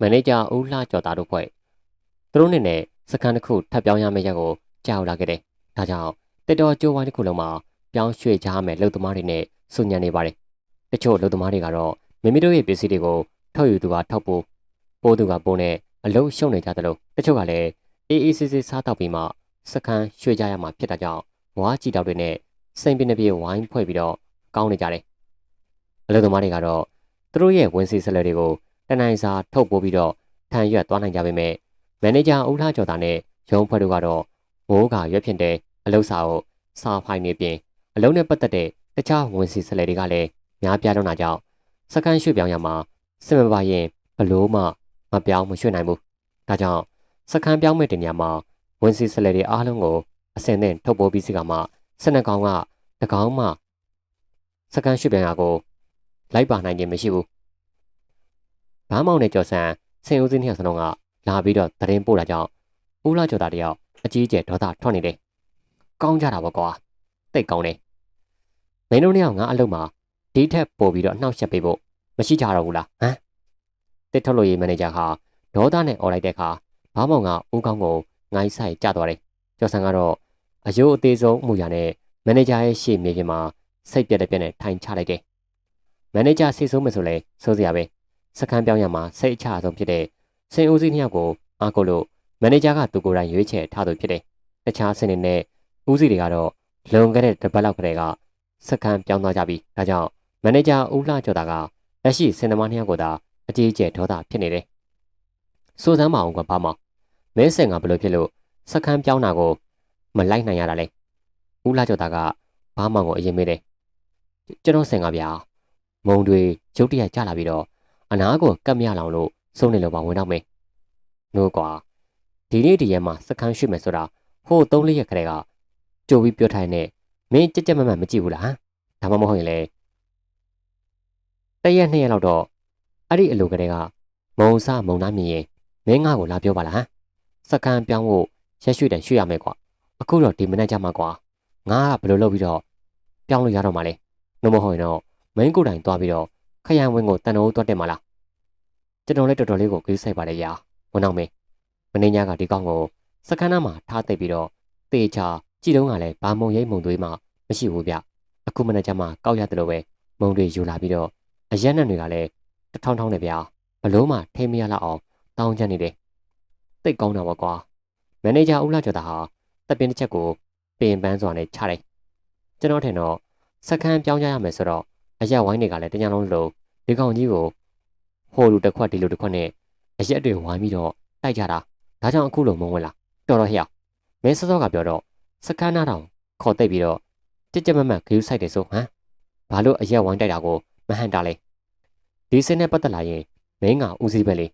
မန်နေဂျာဦးလှကျော်သားတို့ဖွဲ့သူတို့နဲ့နဲ့စကန်တစ်ခုထပ်ပြောင်းရမယ့်ရက်ကိုကြောက်လာခဲ့တယ်။ဒါကြောင့်တက်တော်ကျိုးဝိုင်းတစ်ခုလုံးမှာပြောင်းရွှေ့ကြမယ်လုံသမားတွေနဲ့စုညံနေပါတယ်။တချို့လုံသမားတွေကတော့မိမိတို့ရဲ့ပစ္စည်းတွေကိုထုတ်ယူသူကထုတ်ပို့ပိုးသူကပိုးနဲ့အလုံးရှုံနေကြတယ်လို့တချို့ကလည်းအေးအေးဆေးဆေးစားတော့ပြီးမှစကန်ရွှေ့ကြရမှာဖြစ်တာကြောင့်ဝါးကြည့်တောက်တွေနဲ့စိန်ပင်တစ်ပြေဝိုင်းဖွဲ့ပြီးတော့ကောင်းနေကြတယ်။အလုံသမားတွေကတော့သူတို့ရဲ့ဝင်စီဆလဲတွေကို တနိုင်စာထုတ်ပိုးပြီးတော့ထန်ရွက်သွားနိုင်ကြပေမဲ့မန်နေဂျာဦးလှကျော်သားနဲ့ရုံးဖွဲ့တို့ကတော့မိုးကရွက်ဖြစ်တဲ့အလုပ်စာကိုစာဖိုင်နေပြင်အလုံးနဲ့ပတ်သက်တဲ့တခြားဝင်စီဆလဲတွေကလည်းများပြားတော့တာကြောင့်စကန်ရွှေ့ပြောင်းရမှာစင်မပါရင်ဘလို့မှမပြောင်းမရွှေ့နိုင်ဘူး။ဒါကြောင့်စကန်ပြောင်းမဲ့တင်ညာမှာဝင်စီဆလဲတွေအားလုံးကိုအစင်နဲ့ထုတ်ပိုးပြီးစီကမှစနကောင်ကတကောင်းမှစကန်ရွှေ့ပြောင်းရကိုလိုက်ပါနိုင်ခြင်းမရှိဘူး။ ဘားမောင်နဲ့ကျော်ဆန်ဆင်ဦးစင်းနှစ်ယောက်စလုံးကလာပြီးတော့တရင်ပို့တာကြောင့်ဦးလာကျော်သားတယောက်အကြီးကျယ်ဒေါသထွက်နေတယ်။ကောင်းကြတာပေါ့ကွာ။တိတ်ကောင်းတယ်။မင်းတို့နှစ်ယောက်ငါအလုပ်မှာဒီထက်ပိုပြီးတော့နှောက်ယှက်ပေးဖို့မရှိကြတော့ဘူးလားဟမ်။တစ်ထုတ်လို့ရေးမန်နေဂျာဟာဒေါသနဲ့អော်လိုက်တဲ့အခါဘားမောင်ကဦးကောင်းကိုငိုင်းဆိုင်ကြသွားတယ်။ကျော်ဆန်ကတော့အယိုးအသေးဆုံးမှုရနဲ့မန်နေဂျာရဲ့ရှေ့မြေပြင်မှာစိတ်ပြက်တဲ့ပြက်နဲ့ထိုင်ချလိုက်တယ်။မန်နေဂျာစိတ်ဆိုးမယ်ဆိုလဲစိုးစရာပဲ။ စကန်ပြောင်းရမှာစိတ်အချဆုံးဖြစ်တဲ့စင်ဦးစီးနှစ်ယောက်ကိုအားကိုလို့မန်နေဂျာကသူကိုယ်တိုင်ရွေးချယ်ထားသူဖြစ်တယ်။တခြားစင်တွေနဲ့ဦးစီးတွေကတော့လွန်ခဲ့တဲ့တစ်ပတ်လောက်ကတည်းကစကန်ပြောင်းသွားကြပြီ။ဒါကြောင့်မန်နေဂျာဦးလှကျော်တာကလက်ရှိစင်သမားနှစ်ယောက်ကိုသာအကြီးအကျယ်ဒေါသဖြစ်နေတယ်။စိုးစမ်းမအောင်ကဘာမှမဲစင်ကဘလို့ဖြစ်လို့စကန်ပြောင်းတာကိုမလိုက်နိုင်ရတာလဲ။ဦးလှကျော်တာကဘာမှကိုအရင်မေးတယ်။ကျွန်တော်စင်ကဗျာမုံတွေရုတ်တရက်ကြလာပြီးတော့ အနာကိုကတ်မရလောင်လို့စုံနေလို့ပါဝင်တော့မယ်။နိုးကွာဒီနေ့ဒီရက်မှာစခန်းရွှေ့မယ်ဆိုတာဟိုသုံးလေးရက်ခရဲကကြိုပြီးပြောထိုင်နေမင်းကြက်ကြက်မမမကြည့်ဘူးလား။ဒါမှမဟုတ်ရင်လေတရက်နှစ်ရက်လောက်တော့အဲ့ဒီအလိုကလေးကမုံစမုံသားမြင်ရင်မင်းငါ့ကိုလာပြောပါလားဟမ်။စခန်းပြောင်းဖို့ရက်ရွှေ့တယ်ရွှေ့ရမယ်ကွာ။အခုတော့ဒီမနေ့ကျမှကွာငါကဘယ်လိုလုပ်ပြီးတော့ပြောင်းလို့ရတော့မှလဲ။နှမဟုတ်ရင်တော့မင်းကိုယ်တိုင်သွားပြီးတော့ ခရံဝင်းကိုတန်တော်သွားတက်မှာလားကျွန်တော်လည်းတော်တော်လေးကိုဂိမ်းဆိုင်ပါလေရာဝန်အောင်မင်းမင်းညကဒီကောင်ကိုစခန်းသားမှာထားသိပ်ပြီးတော့တေချာကြည်တုံးကလည်းဘာမုံရိပ်မုံသွေးမှမရှိဘူးဗျအခုမနေ့ကျမှကောက်ရတယ်လို့ပဲမုံတွေယူလာပြီးတော့အရက်နဲ့တွေကလည်းတထောင်းထောင်းနဲ့ဗျာဘလို့မှထိမရလောက်အောင်တောင်းချနေတယ်တိတ်ကောင်းတာပေါ့ကွာမန်နေဂျာဦးလာကျော်တာဟာတပင်းတစ်ချက်ကိုပင်ပန်းစွာနဲ့ချတယ်ကျွန်တော်ထင်တော့စခန်းပြောင်းကြရမယ်ဆိုတော့ အရက်ဝိုင်းတွေကလည်းတညာလုံးလုံးဒီကောင်ကြီးကိုဟိုလူတစ်ခွက်ဒီလူတစ်ခွက်နဲ့အရက်တွေဝိုင်းပြီးတော့တိုက်ကြတာဒါကြောင့်အခုလိုမုံဝင်လာတော်တော်ဟျောက်မင်းစောစောကပြောတော့စကန်းနာတောင်ခေါ်တိတ်ပြီးတော့ကြက်ကြက်မမတ်ဂယူးဆိုင်တယ်ဆိုဟမ်ဘာလို့အရက်ဝိုင်းတိုက်တာကိုမဟန်တာလဲဒီစင်းနဲ့ပတ်သက်လာရင်မင်းကဦးစီးပဲလေ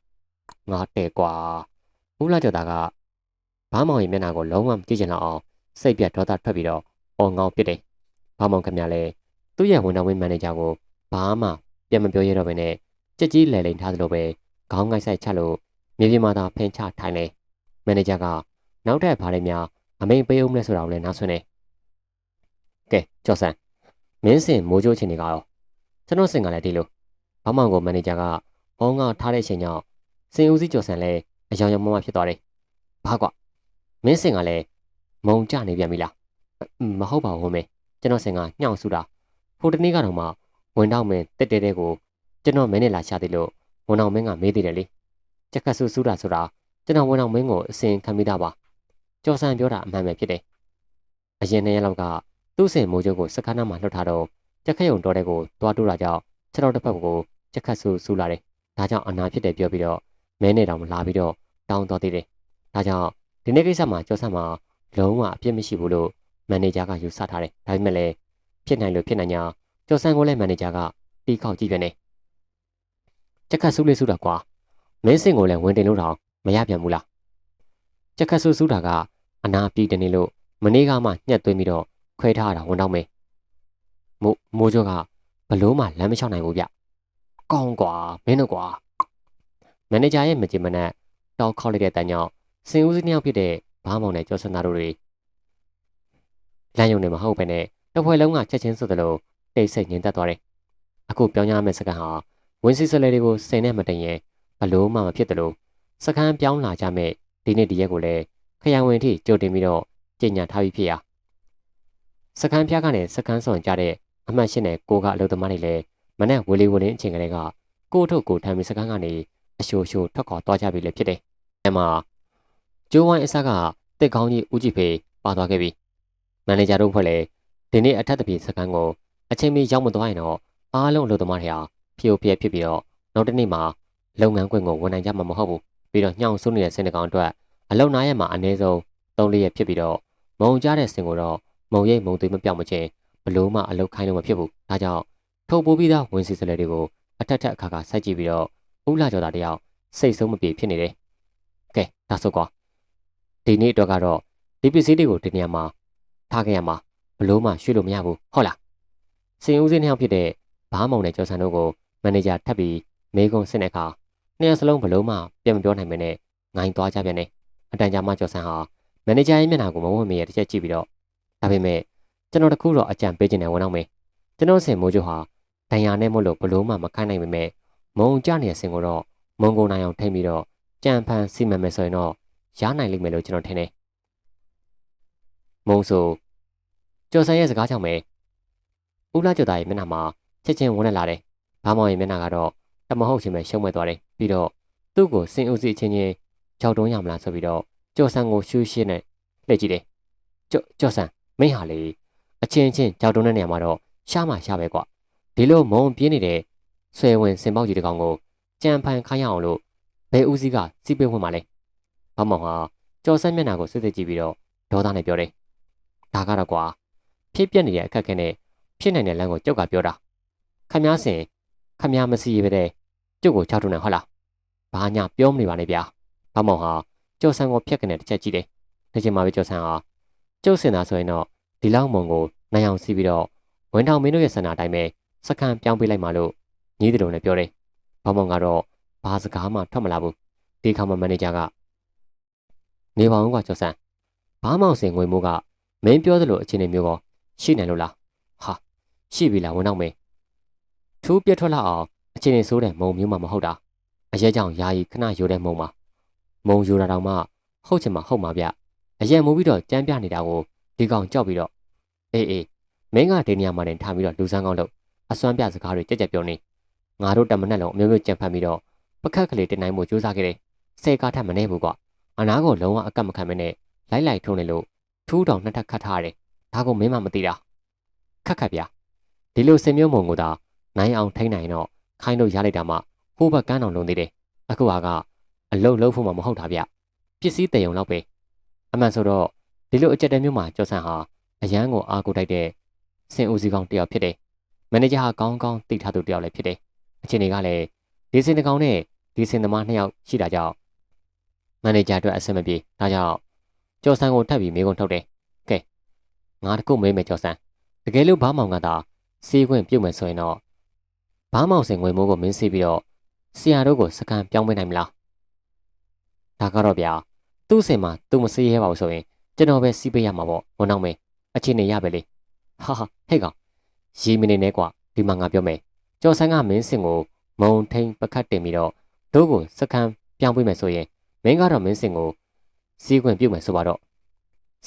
ငါတဲ့ကွာဦးလာကျော်သားကဘာမောင်ရဲ့မျက်နှာကိုလုံးဝမကြည့်ချင်တော့အောင်စိတ်ပြတ်ဒေါသထွက်ပြီးတော့အော်ငေါပစ်တယ်ဘာမောင်ခင်ဗျာလဲ သူ့ရဲ့ဝန်တော်ဝင်းမန်နေဂျာကိုဘာမှပြန်မပြောရတော့ဘဲနဲ့ကြက်ကြီးလဲလိန်ထားသလိုပဲခေါင်းငိုက်ဆိုင်ချလို့မြေပြင်မှာသာဖင်ချထိုင်လဲမန်နေဂျာကနောက်ထပ်ဘာတွေများအမိန်ပေးအောင်လဲဆိုတာကိုလည်းနားဆွနေကဲကျော်ဆန်မင်းစင်မိုးချိုးချင်းတွေကတော့ကျွန်တော်စင်ကလည်းဒီလိုဘာမှကိုမန်နေဂျာကဘောင်းကထားတဲ့အချိန်ကြောင့်စင်ဦးစီးကျော်ဆန်လည်းအယောင်ယောင်မမဖြစ်သွားတယ်ဘာကွမင်းစင်ကလည်းမုံကြနေပြန်ပြီလားမဟုတ်ပါဘူးမေကျွန်တော်စင်ကညှောင်ဆူတာ ဟိုတနေ့ကတော့မှဝင်တော့မင်းတက်တဲတဲကိုကျွန်တော်မင်းနဲ့လာရှာသေးလို့ဝန်အောင်မင်းကမေးသေးတယ်လေကြက်ခတ်ဆူဆူတာဆိုတာကျွန်တော်ဝန်အောင်မင်းကိုအစင်ခံမိတာပါကျော်ဆန်ပြောတာအမှန်ပဲဖြစ်တယ်အရင်နှစ်ရက်လောက်ကသူ့စင်မိုးချုပ်ကိုစခန်းနာမှာလှုပ်ထားတော့ကြက်ခက်ယုံတော်တဲ့ကိုတွားတူတာကြောင့်ခြေတော်တစ်ဖက်ကိုကြက်ခတ်ဆူဆူလာတယ်ဒါကြောင့်အနာဖြစ်တယ်ပြောပြီးတော့မဲနဲ့တောင်လာပြီးတော့တောင်းတော်သေးတယ်ဒါကြောင့်ဒီနေ့ကိစ္စမှာကျော်ဆန်မှာလုံးဝအပြစ်မရှိဘူးလို့မန်နေဂျာကယူဆထားတယ်ဒါပေမဲ့လည်း ဖြစ်နိုင်လို့ဖြစ်နိုင်ညာကျော်ဆန်ကိုလည်းမန်နေဂျာကတီးခေါက်ကြည့်ပြန်တယ်ကြက်ခတ်ဆူးလေးဆူးတာကွာမင်းစင်ကိုလည်းဝင်တင်လို့တော့မရပြန်ဘူးလားကြက်ခတ်ဆူးဆူးတာကအနာပြေးတယ်နေလို့မနေ့ကမှညှက်သွင်းပြီးတော့ခွဲထားတာဝန်တော့မယ်မိုးမိုးကျော်ကဘလို့မှလမ်းမလျှောက်နိုင်ဘူးဗျကောင်းကွာမင်းတို့ကွာမန်နေဂျာရဲ့မကြင်မနက်တောက်ခေါက်လိုက်တဲ့တန်ကြောင့်စင်ဦးစီးနှစ်ယောက်ဖြစ်တဲ့ဘားမောင်နဲ့ကျော်စနာတို့တွေလမ်းယုံနေမဟုတ်ပဲနဲ့ တပွဲလုံးကချက်ချင်းဆိုသလိုတိတ်ဆိတ်ငြိမ်သက်သွားတယ်အခုပြောင်းရမယ့်စကန်ဟာဝင်းစီဆလဲတွေကိုစိန်နဲ့မတင်ရင်ဘလို့မှမဖြစ်တယ်လို့စကန်းပြောင်းလာကြမဲ့ဒီနေ့ဒီရက်ကိုလည်းခရိုင်ဝင်ထိကြိုတင်ပြီးတော့ကြေညာထားပြီးဖြစ်ရာစကန်းပြကနေစကန်းစွန်ကြတဲ့အမှတ်ရှင်းတဲ့ကိုကအလုပ်သမားတွေလည်းမနဲ့ဝေလီဝလင်းအချိန်ကလေးကကိုထုတ်ကိုထမ်းပြီးစကန်းကနေအရှိုရှိုထွက်ခေါ်သွားကြပြီလေဖြစ်တယ်။အဲမှာကျိုးဝိုင်းအစကတစ်ကောင်းကြီးဦးကြည့်ဖေးပါသွားခဲ့ပြီ။မန်နေဂျာတို့ဖွဲ့လည်း ဒီနေ့အထက်တပြေစကန်းကိုအချိန်မီရောက်မသွားရင်တော့အားလုံးအလုပ်သမားတွေဟာဖျို့ဖျက်ဖြစ်ပြီးတော့နောက်တစ်နေ့မှာလုပ်ငန်းခွင်ကိုဝန်နိုင်ကြမှာမဟုတ်ဘူးပြီးတော့ညှောင်ဆုပ်နေတဲ့စင်တကောင်အတွက်အလုံနာရက်မှာအနည်းဆုံး၃လရက်ဖြစ်ပြီးတော့မုံကြတဲ့စင်ကိုတော့မုံရိပ်မုံသွေးမပြောက်မချင်းဘလို့မှအလုတ်ခိုင်းလို့မဖြစ်ဘူးဒါကြောင့်ထုတ်ပိုးပြီးသားဝင်စီစလဲတွေကိုအထက်ထက်အခါခါစိုက်ကြည့်ပြီးတော့ဦးလာကျော်သားတယောက်စိတ်ဆုံးမပြေဖြစ်နေတယ်ကဲဒါဆိုကွာဒီနေ့အတွက်ကတော့ဒီပစ္စည်းတွေကိုဒီနေရာမှာထားခဲ့ရမှာ ဘလို့မှရွှေ့လို့မရဘူးဟုတ်လားစင်ဦးစင်းနှစ်ယောက်ဖြစ်တဲ့ဘားမောင်နဲ့ကျော်ဆန်တို့ကိုမန်နေဂျာထပ်ပြီးမေးခွန်းဆင်းတဲ့အခါနှစ်ယောက်စလုံးဘလို့မှပြန်မပြောနိုင်မနဲ့ငိုင်းသွားကြပြန်တယ်အတန်ကြာမှကျော်ဆန်ဟာမန်နေဂျာရဲ့မျက်နှာကိုမဝင့်မရတစ်ချက်ကြည့်ပြီးတော့ဒါပေမဲ့ကျွန်တော်တခုတော့အကြံပေးခြင်းနဲ့ဝန်အောင်မယ်ကျွန်တော်စင်မိုးချိုဟာဒဏ်ရာနဲ့မို့လို့ဘလို့မှမခိုင်းနိုင်ပေမဲ့မုံကြနေတဲ့စင်ကိုတော့မုံကုန်နိုင်အောင်ထိမ့်ပြီးတော့ကြံဖန်စီမံမယ်ဆိုရင်တော့ရနိုင်လိမ့်မယ်လို့ကျွန်တော်ထင်တယ်မုံဆို ကျော်ဆန်ရဲ့စကားကြောင့်ပဲဦးလာကျော်သားရဲ့မျက်နှာမှာချက်ချင်းဝင်လာတယ်ဘာမောင်ရဲ့မျက်နှာကတော့တမဟုတ်ချင်းပဲရှုံးမဲ့သွားတယ်ပြီးတော့သူ့ကိုစင်ဦးစီချင်းချင်းကြောက်တုံးရမလားဆိုပြီးတော့ကျော်ဆန်ကိုရှူးရှင်းနဲ့လှည့်ကြည့်တယ်ကျော်ကျော်ဆန်မင်းဟာလေအချင်းချင်းကြောက်တုံးတဲ့နေရာမှာတော့ရှားမှရှားပဲကွာဒီလိုမုံပြင်းနေတဲ့ဆွဲဝင်စင်ပေါက်ကြီးတကောင်ကိုကြံဖန်ခိုင်းရအောင်လို့ဘယ်ဦးစီးကစီးပေးဝင်มาလဲဘာမောင်ဟာကျော်ဆန်းမျက်နှာကိုစစ်စစ်ကြည့်ပြီးတော့ဒေါသနဲ့ပြောတယ်ဒါကတော့ကွာ ဖြစ်ပြနေတဲ့အခက်ခဲနဲ့ဖြစ်နိုင်တဲ့လမ်းကိုကြောက်ကပြောတာခမားစင်ခမားမစီရပဲတဲ့ကျုပ်ကိုချောက်ထုံနေဟုတ်လားဘာညာပြောမနေပါနဲ့ဗျာဘာမောင်ဟာကျော်ဆန်းကိုဖျက်ကနေတစ်ချက်ကြည့်တယ်ဒီချိန်မှာပဲကျော်ဆန်းဟာကျုပ်စင်သားဆိုရင်တော့ဒီလောက်မုံကိုနိုင်အောင်စီးပြီးတော့ဝင်းထောင်မင်းတို့ရဲ့ဆန္ဒအတိုင်းပဲစကန်ပြောင်းပေးလိုက်မှလို့ညီးတယ်လို့လည်းပြောတယ်ဘောင်မောင်ကတော့ဘာစကားမှထွက်မလာဘူးဒီခါမှာမန်နေဂျာကနေပါအောင်ကွာကျော်ဆန်းဘာမောင်စင်ငွေမိုးကမင်းပြောသလိုအခြေအနေမျိုးကော ရှိနိုင်လို့လားဟာရှိပြီလားဝန်တော့မင်းထူးပြတ်ထွက်လာအောင်အခြေအနေဆိုးတဲ့မုံမျိုးမှမဟုတ်တာအရဲကြောင့်ယာယီခဏယိုတဲ့မုံမှာမုံယိုတာတောင်မှဟုတ်ချင်မှဟုတ်မှာဗျအရက်မိုးပြီးတော့ကြမ်းပြနေတာကိုဒီကောင်ကြောက်ပြီးတော့အေးအေးမင်းကဒီနေရာမှာတင်ထားပြီးတော့လူစမ်းကောင်းလို့အစွမ်းပြစကားတွေကြက်ကြက်ပြောနေငါတို့တမနဲ့လုံးအမျိုးမျိုးကြံဖန်ပြီးတော့ပကတ်ကလေးတင်နိုင်မှုစူးစမ်းခဲ့တယ်ဆယ်ကားထက်မနေဘူးကွာအနာကိုလုံးဝအကတ်မခံမနဲ့လိုက်လိုက်ထုံးနေလို့ထူးတောင်နှစ်ထပ်ခတ်ထားရတယ် ဒါကိုမင်းမမသိတာခက်ခက်ဗျာဒီလိုစင်မျိုးမုံကိုသာနိုင်အောင်ထိန်းနိုင်တော့ခိုင်းလို့ရလိုက်တာမှဟိုဘက်ကန်းအောင်လုံးသေးတယ်အခုဟာကအလုတ်လုံးဖို့မှမဟုတ်တာဗျပစ္စည်းတည်ုံတော့ပဲအမှန်ဆိုတော့ဒီလိုအကြက်တဲမျိုးမှာကျော်ဆန်ဟာအရန်ကိုအားကိုတိုက်တဲ့စင်ဦးစီးကောင်းတယောက်ဖြစ်တယ်မန်နေဂျာဟာကောင်းကောင်းသိထားသူတယောက်လည်းဖြစ်တယ်အချိန်တွေကလည်းဒီစင်တကောင်နဲ့ဒီစင်သမားနှစ်ယောက်ရှိတာကြောင့်မန်နေဂျာအတွက်အဆင်မပြေဒါကြောင့်ကျော်ဆန်ကိုထပ်ပြီးမေးခွန်းထုတ်တယ်ကဲ ငါတခုမေးမယ်ကျော်ဆန်တကယ်လို့ဘာမောင်ကသာစီးခွင့်ပြုတ်မယ်ဆိုရင်တော့ဘာမောင်စင်ငွေမိုးကိုမင်းစီးပြီးတော့ဆရာတို့ကိုစကန်ပြောင်းပေးနိုင်မလားဒါကတော့ဗျာသူ့စင်မှာသူမစီးရဲပါဘူးဆိုရင်ကျွန်တော်ပဲစီးပေးရမှာပေါ့ဝန်အောင်မေအချင်းနေရပဲလေဟာဟာဟဲ့ကောင်ရီမနေနဲ့ကွာဒီမှာငါပြောမယ်ကျော်ဆန်းကမင်းစင်ကိုမုံထိန်ပကတ်တင်ပြီးတော့တို့ကိုစကန်ပြောင်းပေးမယ်ဆိုရင်မင်းကတော့မင်းစင်ကိုစီးခွင့်ပြုတ်မယ်ဆိုပါတော့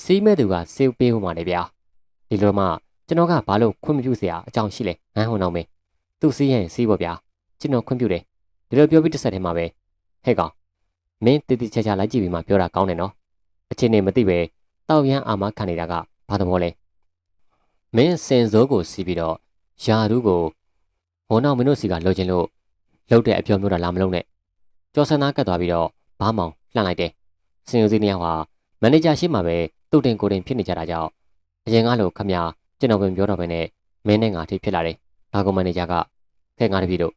စီးမဲ့သူကစေးပေးဟိုမှာနေဗျာဒီလိုမှကျွန်တော်ကဘာလို့ခွင့်မပြုစရာအကြောင်းရှိလဲငန်းဟိုနောက်မေသူစီးရင်စီးပေါ့ဗျာကျွန်တော်ခွင့်ပြုတယ်ဒီလိုပြောပြီးတစ်ဆက်ထဲမှာပဲဟဲ့ကောင်မင်းတည်တည်ချာချာလိုက်ကြည့်ပြီးမှပြောတာကောင်းတယ်နော်အချင်းနေမသိပဲတောက်ရန်အာမခံနေတာကဘာသမောလဲမင်းစင်စိုးကိုစီးပြီးတော့ယာသူကိုဟိုနောက်မင်းတို့စီကလှုပ်ခြင်းလို့လှုပ်တဲ့အပြောမျိုးတာလာမလုံးနဲ့ကျော်စန်းသားကတ်သွားပြီးတော့ဘားမောင်လှန်လိုက်တယ်စင်ယိုစီနှစ်ယောက်ဟာမန်နေဂျာရှိမှပဲ တုတ်တင်ကိုတင်ဖြစ်နေကြတာကြောင့်အရင်ကလိုခမညာကျွန်တော်ပင်ပြောတော့ပဲနဲ့မင်းနဲ့ငါထိဖြစ်လာတယ်ဒါကမန်နေဂျာကခဲငါတပြီတို့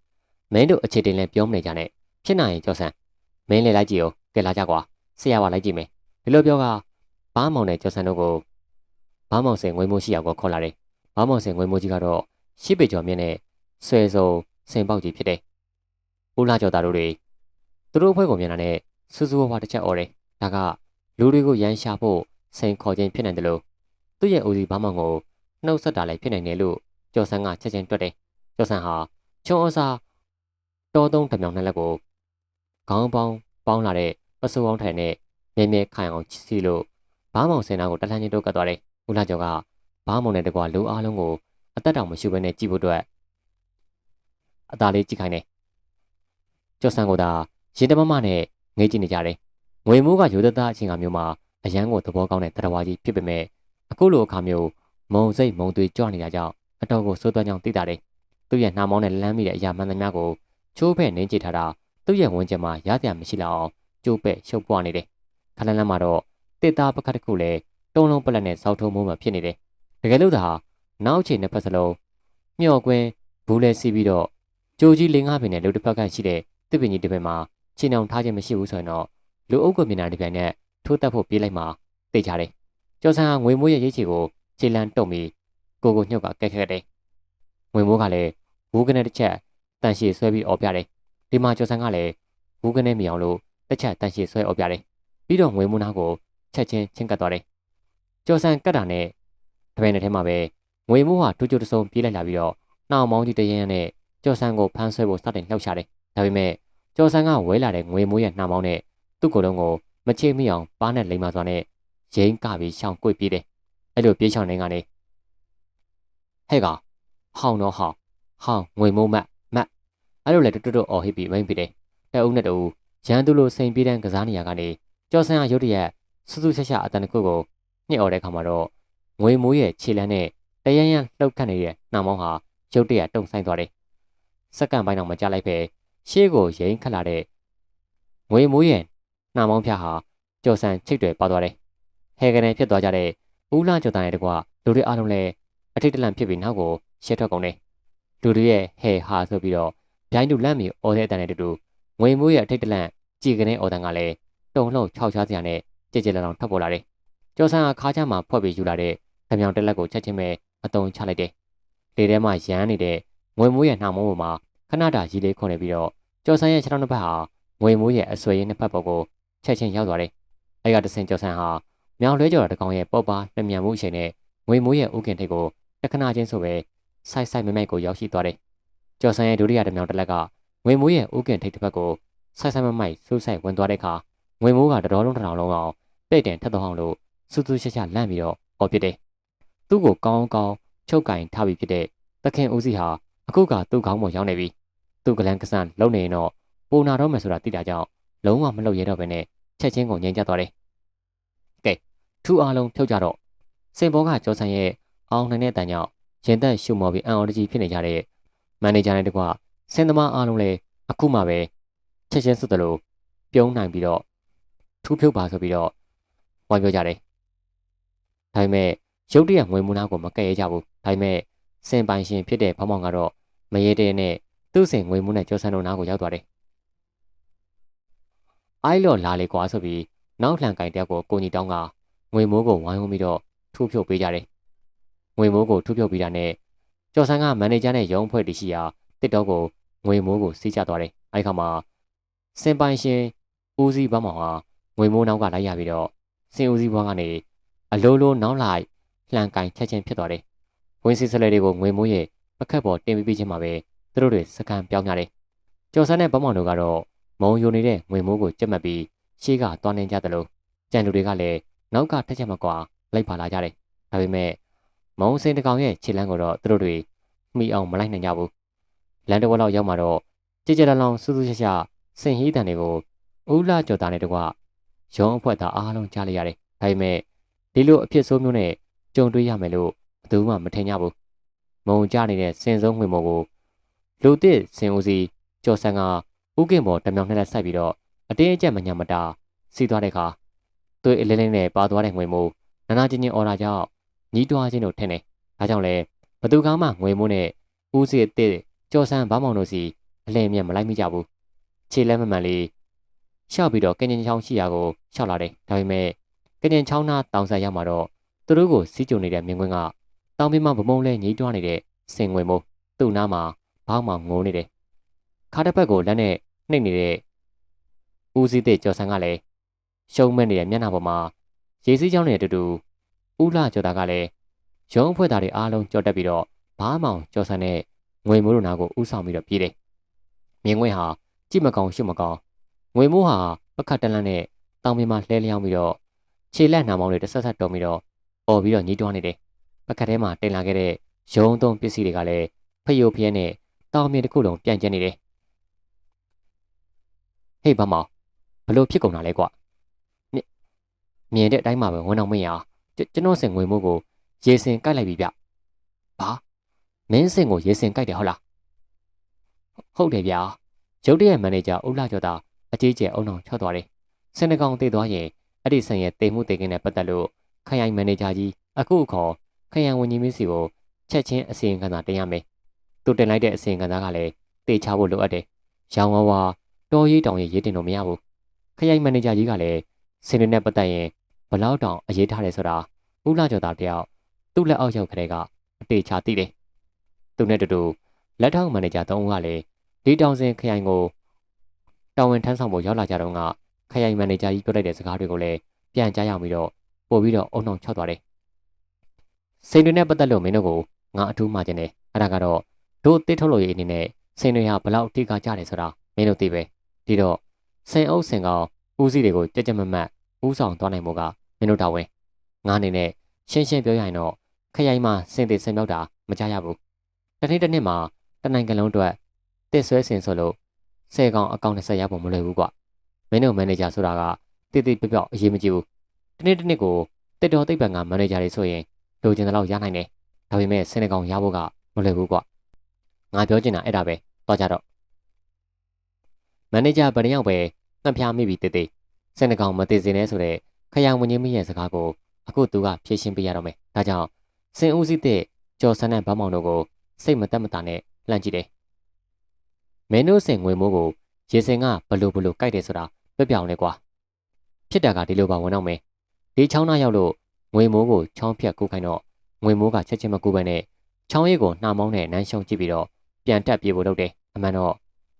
မင်းတို့အခြေတင်လဲပြောမနေကြနဲ့ဖြစ်နိုင်ရင်ကျော်ဆန်းမင်းလည်းလိုက်ကြည့်ဦးကဲလာကြကွာဆရာကလိုက်ကြည့်မယ်ဒီလိုပြောကဘာမောင်နဲ့ကျော်ဆန်းတို့ကိုဘာမောင်စင်ငွေမိုးရှိအောင်ကိုခေါ်လာတယ်ဘာမောင်စင်ငွေမိုးကြီးကတော့ရှစ်ပေကျော်မြင့်နဲ့ဆွဲစုံစင်ပေါက်ကြီးဖြစ်တယ်ဦးလာကျော်သားတို့တွေသူတို့အဖွဲ့ကိုမြင်တာနဲ့စူးစူးဝါးဝါတစ်ချက်អော်တယ်ဒါကလူတွေကိုရန်ရှာဖို့ စိန်ခေါ်ခြင်းဖြစ်နိုင်တယ်လို့သူ့ရဲ့ဦးစီးဘာမောင်ကိုနှုတ်ဆက်တာလည်းဖြစ်နိုင်တယ်လို့ကျော်ဆန်းကချက်ချင်းတွက်တယ်ကျော်ဆန်းဟာချုံအစားတော်သုံးတမြောင်နှစ်လက်ကိုခေါင်းပေါင်းပေါင်းလာတဲ့ပစိုးအောင်ထိုင်နဲ့မြဲမြဲခိုင်အောင်စီလို့ဘားမောင်စင်နာကိုတလှမ်းချင်းတော့ကတ်သွားတယ်ဦးလာကျော်ကဘားမောင်နဲ့တကွာလူအားလုံးကိုအသက်တောင်မရှိဘဲနဲ့ကြည့်ဖို့အတွက်အသားလေးကြည့်ခိုင်းတယ်ကျော်ဆန်ကိုသာရင်တမမနဲ့ငေးကြည့်နေကြတယ်ငွေမိုးကရိုးသားသားအချိန်ကမျိုးမှာ အရန်ကိုသဘောကောင်းတဲ့တရားဝါကြီးဖြစ်ပေမဲ့အခုလိုအခါမျိုးမုံစိတ်မုံသွေးကြွနေတာကြောင့်အတော်ကိုစိုးသွမ်းကြောင်သိတာတယ်သူ့ရဲ့နှာမောင်းနဲ့လမ်းမိတဲ့အရာမှန်သမျှကိုချိုးဖဲ့နှင်းကြည့်ထားတာသူ့ရဲ့ဝန်းကျင်မှာရစရာမရှိလောက်အောင်ကျိုးပဲ့ရှုပ်ပွားနေတယ်ခလန်းလန်းမှာတော့တစ်သားပကတ်တစ်ခုလည်းတုံးလုံးပလက်နဲ့စောက်ထုံးမိုးမှာဖြစ်နေတယ်တကယ်လို့သာနောက်ချိန်နှစ်ဖက်စလုံးမျော့ကွင်းဘူးလဲစီးပြီးတော့ကြိုကြီးလင်းကားပင်နဲ့လူတစ်ဖက်ကရှိတဲ့တစ်ပင်ကြီးတစ်ပင်မှာခြေနှောင်ထားခြင်းမရှိဘူးဆိုရင်တော့လူအုပ်ကမြင်တာတစ်ပြိုင်နက် ထိုးတက်ဖို့ပြေးလိုက်မှသိကြတယ်ကျော်ဆန်းကငွေမိုးရဲ့ရိတ်ချီကိုခြေလန်းတုံပြီးကိုကိုညှုတ်ကကဲခက်တယ်ငွေမိုးကလည်းဘူးကနေတစ်ချက်တန်ရှည်ဆွဲပြီးអော်ပြတယ်ဒီမှာကျော်ဆန်းကလည်းဘူးကနေမြောင်လို့တစ်ချက်တန်ရှည်ဆွဲអော်ပြတယ်ပြီးတော့ငွေမိုးနာကိုချက်ချင်းချင်းကတ်သွားတယ်ကျော်ဆန်းကတ်တာနဲ့တပည့်နဲ့ထဲမှာပဲငွေမိုးဟာဒူးကျုပ်တစုံပြေးလိုက်လာပြီးတော့နှောင်မောင်းကြီးတရင်းနဲ့ကျော်ဆန်းကိုဖမ်းဆွဲဖို့စတင်လှောက်ရှာတယ်ဒါပေမဲ့ကျော်ဆန်းကဝဲလာတဲ့ငွေမိုးရဲ့နှောင်မောင်းနဲ့သူ့ကိုယ်လုံးကို မချေမိအောင်ပါးနဲ့လိမ်မာစွာနဲ့ရင်းကပြီးရှောင်ကွေ့ပြေးတယ်အဲ့လိုပြေးရှောင်နေကနေဟဲ့ကောင်ဟောင်းတော့ဟောင်းဟောင်းငွေမိုးမတ်မတ်အဲ့လိုလေတွတ်တွတ်အော်ဟစ်ပြီးဝိုင်းပြီးတယ်တအုပ်နဲ့တူရန်သူလိုစိန်ပြေးတဲ့ကစားနေရကနေကျော်ဆန်းကရုတ်တရက်စူးစူးဆက်ဆက်အတန်တစ်ခုကိုညှစ်អော်တဲ့ခါမှာတော့ငွေမိုးရဲ့ခြေလမ်းနဲ့တရရန်လှုပ်ခတ်နေတဲ့နှောင်မောင်းဟာရုတ်တရက်တုံဆိုင်သွားတယ်စက္ကန့်ပိုင်းတော့မကြလိုက်ပဲရှေ့ကိုရိမ့်ခတ်လာတဲ့ငွေမိုးရဲ့ နှာမောင်းဖြားဟာကျော်ဆန်ချိတ်တွေပါသွားတယ်။ဟဲကနေဖြစ်သွားကြတဲ့ဦးလာကျော်တန်ရဲ့တကွလူတွေအားလုံးလည်းအထိတ်တလန့်ဖြစ်ပြီးနောက်ကိုရှဲထွက်ကုန်တယ်။လူတွေရဲ့ဟဲဟာဆိုပြီးတော့ဗျိုင်းလူလန့်မီအော်တဲ့အတန်နဲ့တူတူငွေမိုးရဲ့အထိတ်တလန့်ကြည်ကနေအော်တန်ကလည်းတုံလှုပ်ခြောက်ချားစရာနဲ့ကြည်ကြည်လောင်ထွက်ပေါ်လာတယ်။ကျော်ဆန်ကခါးချမှာဖွက်ပြီးယူလာတဲ့ဓမြောင်တက်လက်ကိုချက်ချင်းပဲအတုံချလိုက်တယ်။လေထဲမှာရမ်းနေတဲ့ငွေမိုးရဲ့နှာမောပေါ်မှာခဏတာရီလေးခွန်နေပြီးတော့ကျော်ဆန်ရဲ့ခြေထောက်နှစ်ဖက်ဟာငွေမိုးရဲ့အဆွေရင်းနှစ်ဖက်ပေါ်ကို ချက်ချင်းရောက်သွားတယ်။အဲ့ကတဆင်ကျော်ဆန်ဟာမြောင်လွဲကျော်တကောင်ရဲ့ပေါ့ပါလျံမှုအချိန်နဲ့ငွေမိုးရဲ့ဥခင်ထိတ်ကိုတခဏချင်းဆိုပဲဆိုက်ဆိုက်မဲမဲကိုရောက်ရှိသွားတယ်။ကျော်ဆန်ရဲ့ဒုတိယတမြောင်တစ်လက်ကငွေမိုးရဲ့ဥခင်ထိတ်တစ်ဖက်ကိုဆိုက်ဆိုက်မမိုက်ဆူးဆိုင်ဝင်သွားတဲ့အခါငွေမိုးကတတော်လုံးတတော်လုံးအောင်ပိတ်တင်ထက်တော့အောင်လို့စူးစူးရှက်ရှက်လန့်ပြီးတော့အော်ပြစ်တယ်။သူ့ကိုကောင်းကောင်းချုပ်ကင်ထားပြီးဖြစ်တဲ့သခင်ဦးစီးဟာအခုကသူ့ခေါင်းပေါ်ရောက်နေပြီ။သူ့ကလန်ကဆန်လုံနေရင်တော့ပုံနာတော့မယ်ဆိုတာသိတာကြောင့် လုံးဝမလုပ်ရတော့ဘဲနဲ့ချက်ချင်းကိုငြိမ်ကျသွားတယ်။ကဲထူအားလုံးဖြုတ်ကြတော့စင်ဘောကကျော်ဆန်ရဲ့အောင်နိုင်တဲ့အတန်ကြောင့်ရင်သက်ရှုမော်ပြီးအန်အော်တကြီးဖြစ်နေကြတဲ့မန်နေဂျာနဲ့တကွစင်သမားအားလုံးလည်းအခုမှပဲချက်ချင်းစွတ်တယ်လို့ပြုံးနိုင်ပြီးတော့ထူးဖြုတ်ပါဆိုပြီးတော့ဝိုင်းပြောကြတယ်။ဒါပေမဲ့ရုတ်တရက်ငွေမူနာကိုမကဲ့ရကြဘူး။ဒါပေမဲ့စင်ပိုင်ရှင်ဖြစ်တဲ့ဘောင်းမောင်ကတော့မရေတဲ့နဲ့သူ့စင်ငွေမူနဲ့ကျော်ဆန်တို့နားကိုရောက်သွားတယ် အိုက်လော်လာလေကွာဆိုပြီးနောက်လှန်ကင်တယောက်ကိုကိုကြီးတောင်းကငွေမိုးကိုဝိုင်းဝန်းပြီးတော့ထိုးဖြုတ်ပေးကြတယ်။ငွေမိုးကိုထိုးဖြုတ်ပြီးတာနဲ့ကျော်ဆန်းကမန်နေဂျာနဲ့ရုံးဖွဲ့တရှိရာတစ်တော့ကိုငွေမိုးကိုစီးချသွားတယ်။အဲဒီခါမှာစင်ပိုင်ရှင်ဦးစီးဘမောင်ဟာငွေမိုးနောက်ကလိုက်ရပြီးတော့စင်ဦးစီးဘွားကနေအလိုလိုနောက်လိုက်လှန်ကင်ချက်ချင်းဖြစ်သွားတယ်။ဝင်းစီဆလဲတွေကိုငွေမိုးရဲ့ပကတ်ပေါ်တင်ပြီးပြီးချင်းမှာပဲသူတို့တွေစကန်ပြောင်းကြတယ်။ကျော်ဆန်းနဲ့ဘမောင်တို့ကတော့ မုံယိုနေတဲ့ငွေမိုးကိုကြက်မှတ်ပြီးရှေးကသွားနေကြသလိုကြံလူတွေကလည်းနောက်ကထက်ချက်မကွာလိုက်ပါလာကြတယ်။ဒါပေမဲ့မုံစင်တကောင်ရဲ့ခြေလမ်းကိုတော့သူတို့တွေမိအောင်မလိုက်နိုင်ကြဘူး။လန်တဝက်လောက်ရောက်မှတော့ကြည်ကြလောင်စူးစူးရှာရှာစင်ဟီးတန်တွေကိုဦးလာကြော်တာနဲ့တကွရုံးအဖွဲ့သားအားလုံးကြားလိုက်ရတယ်။ဒါပေမဲ့ဒီလိုအဖြစ်ဆိုးမျိုးနဲ့ကြုံတွေ့ရမယ်လို့ဘယ်သူမှမထင်ကြဘူး။မုံကြနေတဲ့စင်စုံငွေမော်ကိုလူသစ်စင်ဦးစီကျော်ဆန်က ဥကင်ပေါ်တမြောင်နဲ့ဆက်ပြီးတော့အတင်းအကျပ်မညာမတာစီးသွားတဲ့အခါသွေးအလင်းလင်းနဲ့ပါသွားတဲ့ငွေမိုးနာနာချင်းချင်းအော်လာကြောင့်ညီးတွားခြင်းတို့ထင်တယ်။ဒါကြောင့်လဲဘသူကမှငွေမိုးနဲ့ဦးစီအစ်စ်ကြော်ဆန်းဘာမောင်တို့စီအလင်းမြတ်မလိုက်မိကြဘူး။ခြေလက်မမှန်လေးရှောက်ပြီးတော့ကင်ကျင်ချောင်းရှိရာကိုရှောက်လာတယ်။ဒါပေမဲ့ကင်ကျင်ချောင်းသားတောင်ဆန်ရောက်မှာတော့သူတို့ကိုစီးကြုံနေတဲ့မြင်ကွင်းကတောင်ပြမဗမုံလဲညီးတွားနေတဲ့စင်ငွေမိုးသူ့နားမှာဘောင်းမှငိုးနေတယ် ခါတစ်ဖက်ကိုလက်နဲ့နှိပ်နေတဲ့ဦးစည်းတဲ့ကျော်ဆန်ကလည်းရှုံးမဲ့နေတဲ့မျက်နှာပေါ်မှာရေစည်းချောင်းနဲ့တူတူဦးလာကျော်တာကလည်းရုံးဖွဲ့သားတွေအားလုံးကြော်တက်ပြီးတော့ဘားမောင်ကျော်ဆန်နဲ့ငွေမိုးတို့နာကိုဥဆောင်ပြီးတော့ပြေးတယ်။မြင်ကွင်းဟာကြည့်မကောင်းရှုမကောင်းငွေမိုးဟာပကတ်တလန်းနဲ့တောင်ပင်မှာလှဲလျောင်းပြီးတော့ခြေလက်နှာမောင်းတွေတဆက်ဆက်တော်ပြီးတော့អော်ပြီးတော့ညီးတွားနေတယ်ပကတ်ထဲမှာတင်လာခဲ့တဲ့ရုံသုံးပစ္စည်းတွေကလည်းဖယိုဖျဲနဲ့တောင်မြင်တစ်ခုလုံးပြန့်ကျဲနေတယ် ဟေးဘာမောင်ဘလို့ဖြစ်ကုန်တာလဲကွာမြင်တဲ့အတိုင်းမှာပဲဝန်အောင်မရကျွန်တော်စင်ငွေမိုးကိုရေစင်ကိုက်လိုက်ပြီဗျဘာမင်းစင်ကိုရေစင်ကိုက်တယ်ဟုတ်လားဟုတ်တယ်ဗျာရုတ်တရက်မန်နေဂျာဦးလာကျော်တာအကြီးကျယ်အုံအောင်ချော့သွားတယ်စင်တကောင်တည်သွားရင်အဲ့ဒီဆန်ရဲ့တိမ်မှုတိမ်ကင်းနဲ့ပတ်သက်လို့ခရိုင်မန်နေဂျာကြီးအခုခေါ်ခရိုင်ဝန်ကြီးမင်းစီကိုချက်ချင်းအစီရင်ခံစာတင်ရမယ်သူတင်လိုက်တဲ့အစီရင်ခံစာကလည်းတေချဖို့လိုအပ်တယ်ရောင်ဝါဝါ တော်ရေးတောင်ရေးရေးတင်လို့မရဘူးခရိုင်မန်နေဂျာကြီးကလည်းစင်တွေနဲ့ပတ်သက်ရင်ဘလောက်တောင်အရေးထားတယ်ဆိုတာဦးလာကျော်သားတယောက်သူ့လက်အောက်ရောက်ခရဲကအတေချာသိတယ်သူနဲ့တူတူလက်ထောက်မန်နေဂျာသုံးဦးကလည်းဒီတောင်စင်ခရိုင်ကိုတာဝန်ထမ်းဆောင်ဖို့ရောက်လာကြတော့ကခရိုင်မန်နေဂျာကြီးပြောလိုက်တဲ့စကားတွေကိုလည်းပြန်ကြားရပြီးတော့ပို့ပြီးတော့အုံနှောင်ချောက်သွားတယ်စိန်တွေနဲ့ပတ်သက်လို့မင်းတို့ကိုငါအထူးမှားခြင်းတယ်အဲ့ဒါကတော့တို့တိထုတ်လို့ရအနေနဲ့စိန်တွေဟာဘလောက်အထိကကြတယ်ဆိုတာမင်းတို့သိပဲ ဒီတော့စင်အုပ်စင်ကောင်ဦးစီးတွေကိုကြက်ကြက်မမတ်ဦးဆောင်သွားနိုင်မှုကမင်းတို့တာဝန်ငါအနေနဲ့ရှင်းရှင်းပြောရရင်တော့ခရိုင်မှာစင်သေးစင်မြောက်တာမကြရဘူးတစ်နေ့တစ်နေ့မှာတနိုင်ငံလုံးအတွက်တစ်ဆွဲစင်ဆိုလို့ဆယ်ကောင်အကောင့်20ရဖို့မလွယ်ဘူးကွမင်းတို့မန်နေဂျာဆိုတာကတိတိပျောက်အရေးမကြီးဘူးတစ်နေ့တစ်နေ့ကိုတစ်တော်သိပ္ပံကမန်နေဂျာတွေဆိုရင်လိုချင်တဲ့လောက်ရနိုင်တယ်ဒါပေမဲ့စင်ကောင်ရဖို့ကမလွယ်ဘူးကွငါပြောချင်တာအဲ့ဒါပဲတော့ကြတော့ မန်နေဂျာဗရင်ရောက်ပဲနှက်ဖျားမိပြီးတိတိစင်ကောင်မသိစင်နဲ့ဆိုတဲ့ခရိုင်ဝန်ကြီးမင်းရဲ့စကားကိုအခုသူကဖြေရှင်းပေးရတော့မယ်ဒါကြောင့်စင်ဦးစီးတဲ့ကျော်ဆန်းနဲ့ဗမောင်တို့ကိုစိတ်မတက်မတာနဲ့လှမ်းကြည့်တယ်မင်းတို့စင်ငွေမိုးကိုရေစင်ကဘလို့ဘလို့ကြိုက်တယ်ဆိုတာပြပြောင်းလဲကွာဖြစ်တာကဒီလိုပါဝင်တော့မယ်ဒီချောင်းသားရောက်လို့ငွေမိုးကိုချောင်းဖြတ်ကူးခိုင်းတော့ငွေမိုးကချက်ချင်းမကူးပဲနဲ့ချောင်းရည်ကိုနှာမောင်းနဲ့နန်းရှုံကြည့်ပြီးတော့ပြန်တက်ပြေဖို့လုပ်တယ်အမှန်တော့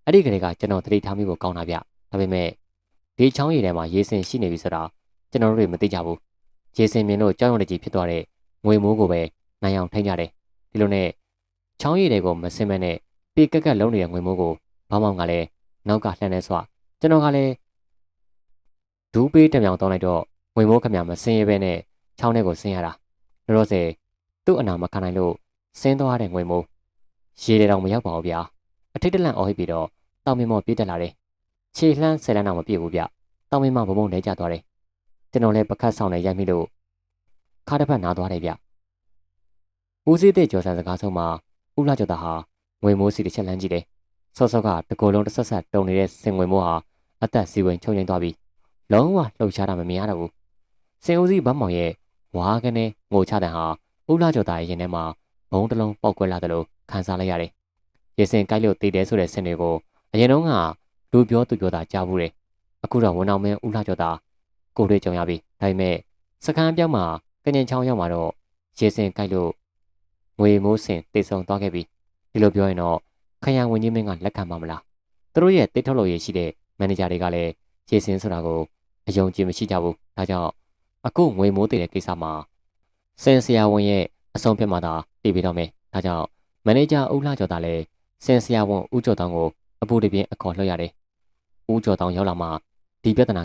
အဲ့ဒီကလေးကကျွန်တော်သတိထားမိဖို့ကောင်းတာဗျဒါပေမဲ့ဒီချောင်းရည်ထဲမှာရေစင်ရှိနေပြီဆိုတာကျွန်တော်တို့တွေမသိကြဘူးရေစင်မြင်လို့ကြောက်ရွံ့တကြီးဖြစ်သွားတဲ့ငွေမိုးကိုပဲနိုင်အောင်ထိန်းကြတယ်ဒီလိုနဲ့ချောင်းရည်တွေကိုမစင်မနဲ့ပြေကက်ကက်လုံးနေတဲ့ငွေမိုးကိုဘောင်းမောင်ကလည်းနောက်ကလှမ်းနေဆွကျွန်တော်ကလည်းဒူးပေးတမြောင်တောင်းလိုက်တော့ငွေမိုးခမမစင်ရဲပဲနဲ့ချောင်းထဲကိုဆင်းရတာလောလောဆယ်သူ့အနာမခံနိုင်လို့ဆင်းသွားတဲ့ငွေမိုးရေတွေတော့မရောက်ပါဘူးဗျာ အထိတ်တလန့်အော်ဟစ်ပြီးတော့တောင်မင်းမော်ပြေးတက်လာတယ်ခြေလှမ်းဆယ်လမ်းတော့မပြေဘူးဗျတောင်မင်းမော်ဘုံဘုံလဲကျသွားတယ်ကျွန်တော်လည်းပကတ်ဆောင်နဲ့ရိုက်မိလို့ခါတစ်ဖက်နားသွားတယ်ဗျဦးစည်းတဲ့ကျော်ဆန်စကားဆုံးမှာဦးလာကျော်တာဟာငွေမိုးစီတစ်ချက်လမ်းကြည့်တယ်ဆော့ဆော့ကတကိုယ်လုံးတစ်ဆက်ဆက်တုံနေတဲ့စင်ငွေမိုးဟာအသက်စီဝင်ချုံငိမ့်သွားပြီးလုံးဝလှုပ်ရှားတာမမြင်ရတော့ဘူးစင်ဦးစီးဗတ်မောင်ရဲ့ဝါကနေငိုချတဲ့ဟာဦးလာကျော်သားရဲ့ရင်ထဲမှာဘုံတစ်လုံးပေါက်ကွဲလာတယ်လို့ခံစားလိုက်ရတယ် ရေစင်ကိုက်လို့တည်တယ်ဆိုတဲ့စင်တွေကိုအရင်တုန်းကလူပြောသူပြောတာကြားဘူးတယ်အခုတော့ဝန်အောင်မင်းဦးလာကျော်သားကိုတွေကြုံရပြီဒါပေမဲ့စကန်းပြောင်းမှာကညင်ချောင်းရောက်မှာတော့ရေစင်ကိုက်လို့ငွေမိုးစင်တိတ်ဆုံသွားခဲ့ပြီဒီလိုပြောရင်တော့ခရိုင်ဝန်ကြီးမင်းကလက်ခံပါမလားသူတို့ရဲ့တိတ်ထုတ်လို့ရရှိတဲ့မန်နေဂျာတွေကလည်းရေစင်ဆိုတာကိုအယုံကြည်မရှိကြဘူးဒါကြောင့်အခုငွေမိုးတည်တဲ့ကိစ္စမှာစင်ဆရာဝန်ရဲ့အဆုံးဖြတ်မှသာတည်ပြီးတော့မယ်ဒါကြောင့်မန်နေဂျာဦးလှကျော်သားလည်း စင်ဆရာဝန်ဦးကျော်တောင်းကိုအပူတပြင်းအခေါ်လှည့်ရတယ်ဦးကျော်တောင်းရောက်လာမှဒီပြဿနာ